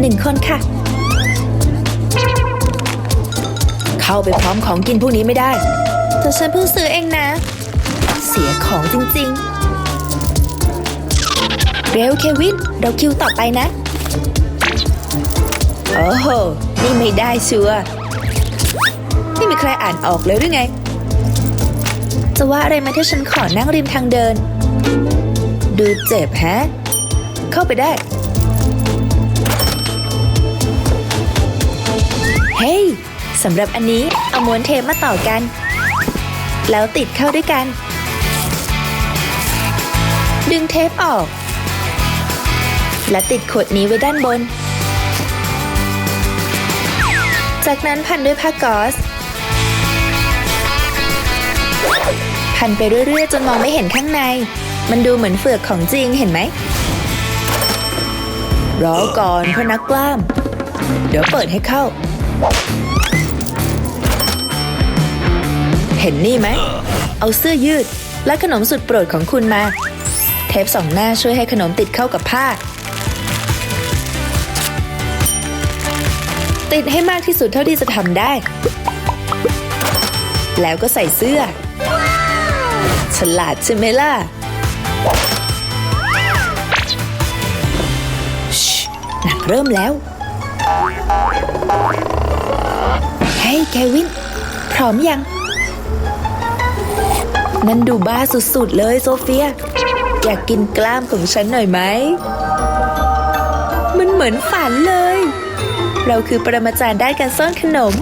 หนึ่งคนค่ะ เข้าไปพร้อมของกินพวกนี้ไม่ได้ แต่ฉันเพิ่งซื้อเองนะ เสียของจริงๆ เร็วเควิน เราคิวต่อไปนะ โอ้โห นี่ไม่ได้ชัวร์ไม่มีใครอ่านออกเลยหรือไง จะว่าอะไรมาที่ฉันขอนั่งริมทางเดิน ดูเจ็บฮะ เข้าไปได้ เฮ้ยสำหรับอันนี้เอาม้วนเทปมาต่อกัน แล้วติดเข้าด้วยกัน ดึงเทปออก และติดขวดนี้ไว้ด้านบน จากนั้นพันด้วยผ้าก๊อซพันไปเรื่อยๆ จนมองไม่เห็นข้างใน มันดูเหมือนเฟือกของจริงเห็นไหมรอก่อนพ่อนักกล้าม เดี๋ยวเปิดให้เข้า เห็นนี่ไหม เอาเสื้อยืด และขนมสุดโปรดของคุณมา เทปสองหน้าช่วยให้ขนมติดเข้ากับผ้า ติดให้มากที่สุดเท่าที่จะทำได้ แล้วก็ใส่เสื้อ ฉลาดใช่ไหมล่ะชิหนังเริ่มแล้ว เฮ้ยเควิน พร้อมยัง นั่นดูบ้าสุดๆเลยโซเฟีย อยากกินกล้ามของฉันหน่อยไหม มันเหมือนฝันเลย เราคือปรมาจารย์ด้านการซ่อนขนม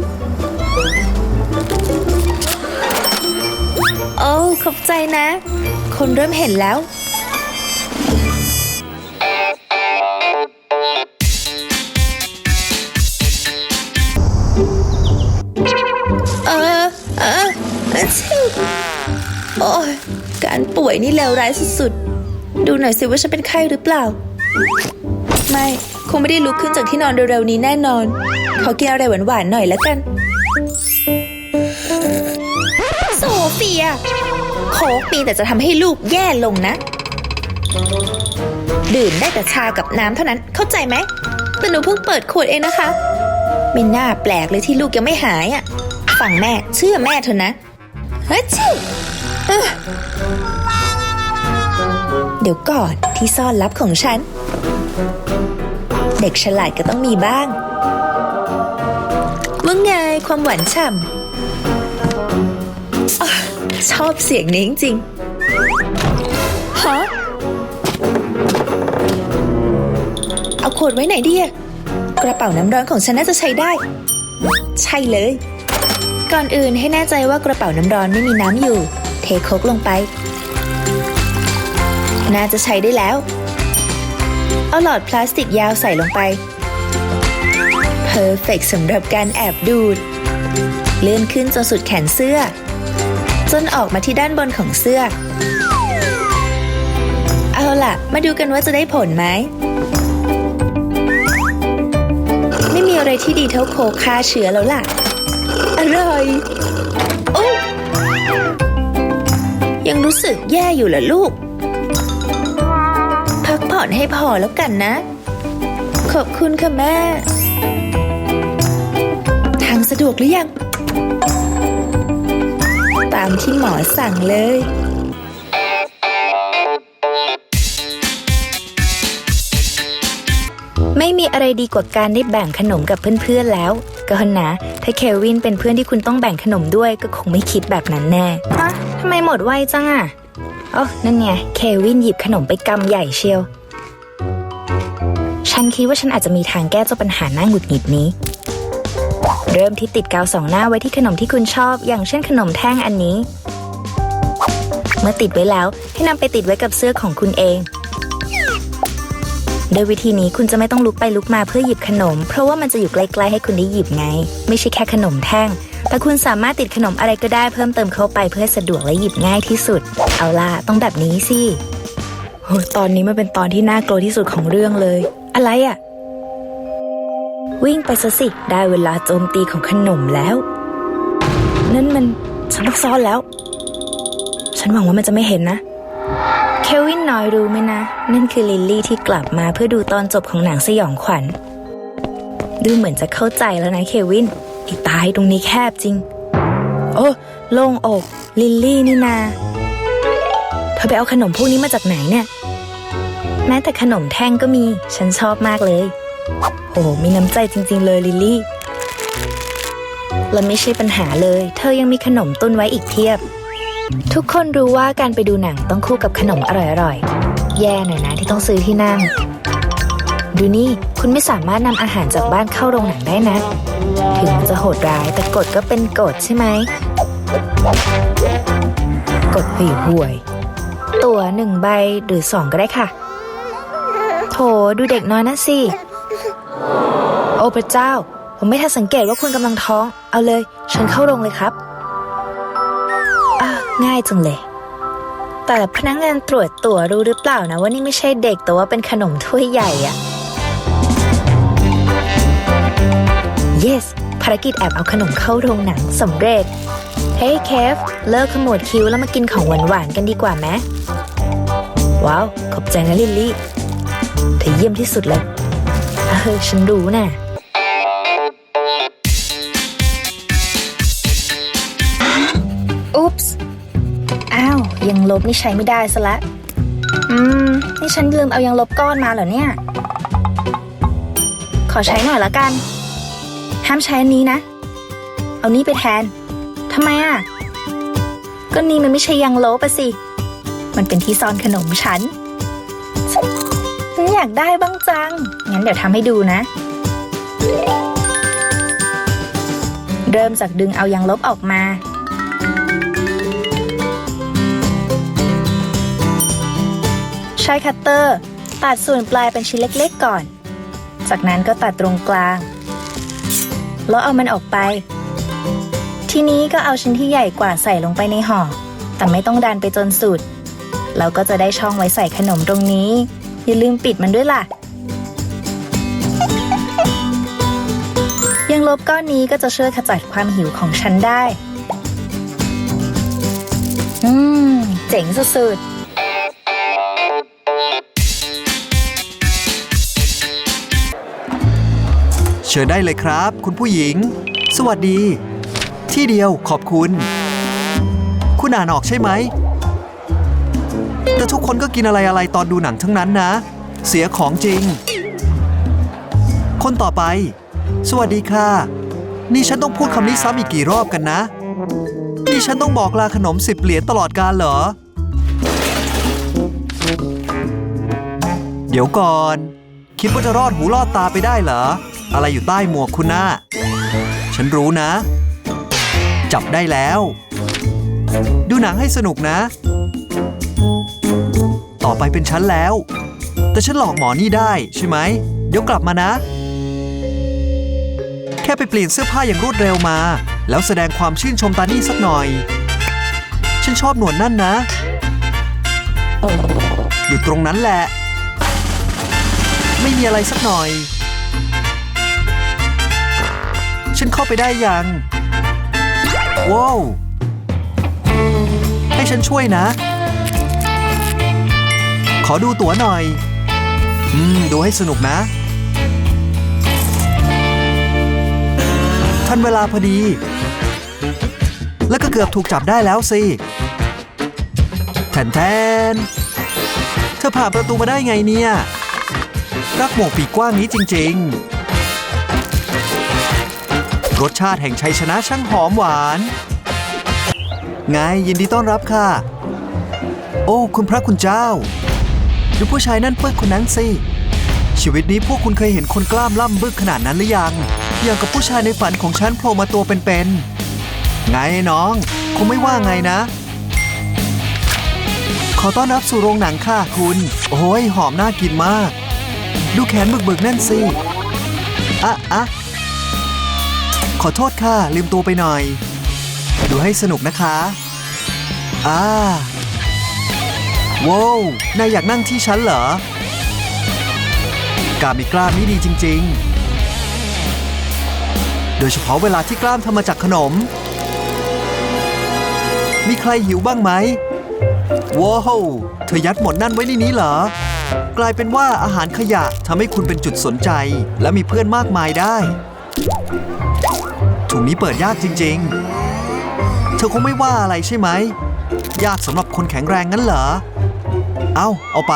โอ้ ขอบใจนะ คนเริ่มเห็นแล้ว การป่วยนี่เลวร้ายสุดๆ ดูหน่อยสิว่าฉันเป็นไข้หรือเปล่า ไม่ คงไม่ได้ลุกขึ้นจากที่นอนเร็วๆนี้แน่นอน ขอกินอะไรหวานๆหน่อยแล้วกัน โซเฟีย โค้กมีแต่จะทำให้ลูกแย่ลงนะ ดื่มได้แต่ชากับน้ำเท่านั้น เข้าใจไหม แต่หนูเพิ่งเปิดขวดเองนะคะ ไม่น่าแปลกเลยที่ลูกยังไม่หายอะ ฟังแม่ เชื่อแม่เถอะนะ เฮ้ยชิเอ้อเดี๋ยวก่อนที่ซ่อนลับของฉัน เด็กฉลาดก็ต้องมีบ้าง ว่าไงความหวานฉ่ำอะชอบเสียงนี้จริงๆฮะเอาขวดไว้ไหนดีอะกระเป๋าน้ำร้อนของฉันน่าจะใช้ได้ ใช่เลย ก่อนอื่นให้แน่ใจว่ากระเป๋าน้ำร้อนไม่มีน้ำอยู่ เทโคกลงไป น่าจะใช้ได้แล้ว เอาหลอดพลาสติกยาวใส่ลงไป เพอร์เฟกสำหรับการแอบดูด เลื่อนขึ้นจนสุดแขนเสื้อ จนออกมาที่ด้านบนของเสื้อ เอาล่ะ มาดูกันว่าจะได้ผลไหม ไม่มีอะไรที่ดีเท่าโคกฆ่าเชื้อแล้วล่ะ อร่อย ยังรู้สึกแย่อยู่เหรอลูก พักผ่อนให้พอแล้วกันนะ ขอบคุณค่ะแม่ ทางสะดวกหรือยัง ตามที่หมอสั่งเลยไม่มีอะไรดีกว่าการได้แบ่งขนมกับเพื่อนๆแล้ว ก็นะ ถ้าเควินเป็นเพื่อนที่คุณต้องแบ่งขนมด้วยก็คงไม่คิดแบบนั้นแน่ฮะทำไมหมดไวจังอะอ๋อนั่นไงเควินหยิบขนมไปกำใหญ่เชียว ฉันคิดว่าฉันอาจจะมีทางแก้เจ้าปัญหาหน้าหงุดหงิดนี้ เริ่มที่ติดกาวสองหน้าไว้ที่ขนมที่คุณชอบ อย่างเช่นขนมแท่งอันนี้ เมื่อติดไว้แล้วให้นำไปติดไว้กับเสื้อของคุณเอง โดยวิธีนี้คุณจะไม่ต้องลุกไปลุกมาเพื่อหยิบขนม เพราะว่ามันจะอยู่ใกล้ๆให้คุณได้หยิบไง ไม่ใช่แค่ขนมแท่ง แต่คุณสามารถติดขนมอะไรก็ได้เพิ่มเติมเข้าไปเพื่อสะดวกและหยิบง่ายที่สุด เอาล่ะต้องแบบนี้สิโหตอนนี้มันเป็นตอนที่น่ากลัวที่สุดของเรื่องเลย อะไรอะ่ะ วิ่งไปซะสิได้เวลาโจมตีของขนมแล้ว นั่นมันฉันต้องซ่อนแล้ว ฉันหวังว่ามันจะไม่เห็นนะ เควินน้อยรู้ไหมนะ นั่นคือลิลลี่ที่กลับมาเพื่อดูตอนจบของหนังสยองขวัญ ดูเหมือนจะเข้าใจแล้วนะเควินไอ้ตายตรงนี้แคบจริง โอ้โล่งอก ลิลลี่นี่นา เธอไปเอาขนมพวกนี้มาจากไหนเนี่ย แม้แต่ขนมแท่งก็มี ฉันชอบมากเลย โอ้มีน้ำใจจริง ๆ เลยลิลลี่และไม่ใช่ปัญหาเลย เธอยังมีขนมตุ้นไว้อีกเพียบ ทุกคนรู้ว่าการไปดูหนังต้องคู่กับขนมอร่อยๆ แย่หน่อยนะที่ต้องซื้อที่นั่ง ดูนี่คุณไม่สามารถนำอาหารจากบ้านเข้าโรงหนังได้นะ ถึงมันจะโหดร้ายแต่กฎก็เป็นกฎใช่ไหม กฎห่วยห่วย ตั๋วหนึ่งใบหรือสองก็ได้ค่ะ โถดูเด็กน้อยนะสิ โอ้พระเจ้า ผมไม่ทันสังเกตว่าคุณกำลังท้อง เอาเลยเชิญเข้าโรงเลยครับ ง่ายจังเลย แต่พนักงานตรวจตั๋วรู้หรือเปล่านะว่านี่ไม่ใช่เด็กแต่ว่าเป็นขนมถ้วยใหญ่อะ yes ภารกิจแอบเอาขนมเข้าโรงหนังสำเร็จ เฮ้ยเคฟ เลิกขมวดคิ้วแล้วมากินของหวานๆกันดีกว่าไหมว้าว ขอบใจนะลิลลี่ เธอเยี่ยมที่สุดเลย เออ ฉันรู้น่ะ ลบนี่ใช้ไม่ได้ซะละอืม นี่ฉันลืมเอายังลบก้อนมาเหรอเนี่ย ขอใช้หน่อยละกัน ห้ามใช้อันนี้นะ เอานี้ไปแทนทำไมอะ ก็นี่มันไม่ใช่ยังลบอะสิ มันเป็นที่ซ่อนขนมฉัน ฉันอยากได้บ้างจัง งั้นเดี๋ยวทำให้ดูนะ เริ่มจากดึงเอายังลบออกมา ใช้คัตเตอร์ ตัดส่วนปลายเป็นชิ้นเล็กๆก่อน จากนั้นก็ตัดตรงกลาง แล้วเอามันออกไป ทีนี้ก็เอาชิ้นที่ใหญ่กว่าใส่ลงไปในห่อ แต่ไม่ต้องดันไปจนสุด เราก็จะได้ช่องไว้ใส่ขนมตรงนี้ อย่าลืมปิดมันด้วยล่ะ ยังลบก้อนนี้ก็จะช่วยขจัดความหิวของฉันได้ อืม เจ๋งสุดๆ ชิญได้เลยครับ คุณผู้หญิง สวัสดี ที่เดียวขอบคุณ คุณอ่านออกใช่ไหม แต่ทุกคนก็กินอะไรอะไรตอนดูหนังทั้งนั้นนะ เสียของจริง คนต่อไป สวัสดีค่ะ นี่ฉันต้องพูดคำนี้ซ้ำอีกกี่รอบกันนะ นี่ฉันต้องบอกลาขนมสิบเหรียญตลอดกาลเหรอ เดี๋ยวก่อน คิดว่าจะรอดหูรอดตาไปได้เหรอ อะไรอยู่ใต้หมวกคุณน่ะฉันรู้นะ จับได้แล้ว ดูหนังให้สนุกนะ ต่อไปเป็นฉันแล้ว แต่ฉันหลอกหมอนี่ได้ใช่ไหม เดี๋ยวกลับมานะ แค่ไปเปลี่ยนเสื้อผ้าอย่างรวดเร็วมา แล้วแสดงความชื่นชมตานี่สักหน่อย ฉันชอบหนวดนั่นนะ อยู่ตรงนั้นแหละ ไม่มีอะไรสักหน่อย ฉันเข้าไปได้ยัง ว้าว ให้ฉันช่วยนะ ขอดูตั๋วหน่อย อืม ดูให้สนุกนะ ทันเวลาพอดี แล้วก็เกือบถูกจับได้แล้วสิ แทนแทนเธอผ่านประตูมาได้ไงเนี่ย รักหมวกปีกกว้างนี้จริง ๆ รสชาติแห่งชัยชนะช่างหอมหวาน ไงยินดีต้อนรับค่ะ โอ้คุณพระคุณเจ้า ดูผู้ชายนั่นเปึกคนนั้นสิชีวิตนี้พวกคุณเคยเห็นคนกล้ามล่ำบึกขนาดนั้นหรือยัง อย่างกับผู้ชายในฝันของฉันโผล่มาตัวเป็นๆ ไงน้องคงไม่ว่าไงนะ ขอต้อนรับสู่โรงหนังค่ะคุณ โอ้ยหอมน่ากินมาก ดูแขนบึกๆนั่นสิอะอะขอโทษค่ะ ลืมตัวไปหน่อย ดูให้สนุกนะคะอ่าว้าวนายอยากนั่งที่ฉันเหรอ กล้ามมีกล้ามนี่ดีจริง ๆ โดยเฉพาะเวลาที่กล้ามทำมาจากขนม มีใครหิวบ้างไหมว้าวเธอยัดหมดนั่นไว้ในนี้เหรอ กลายเป็นว่าอาหารขยะทำให้คุณเป็นจุดสนใจ และมีเพื่อนมากมายได้ ถุงนี้เปิดยากจริง ๆ เธอคงไม่ว่าอะไรใช่ไหม ยากสำหรับคนแข็งแรงงั้นเหรอ เอาเอาไป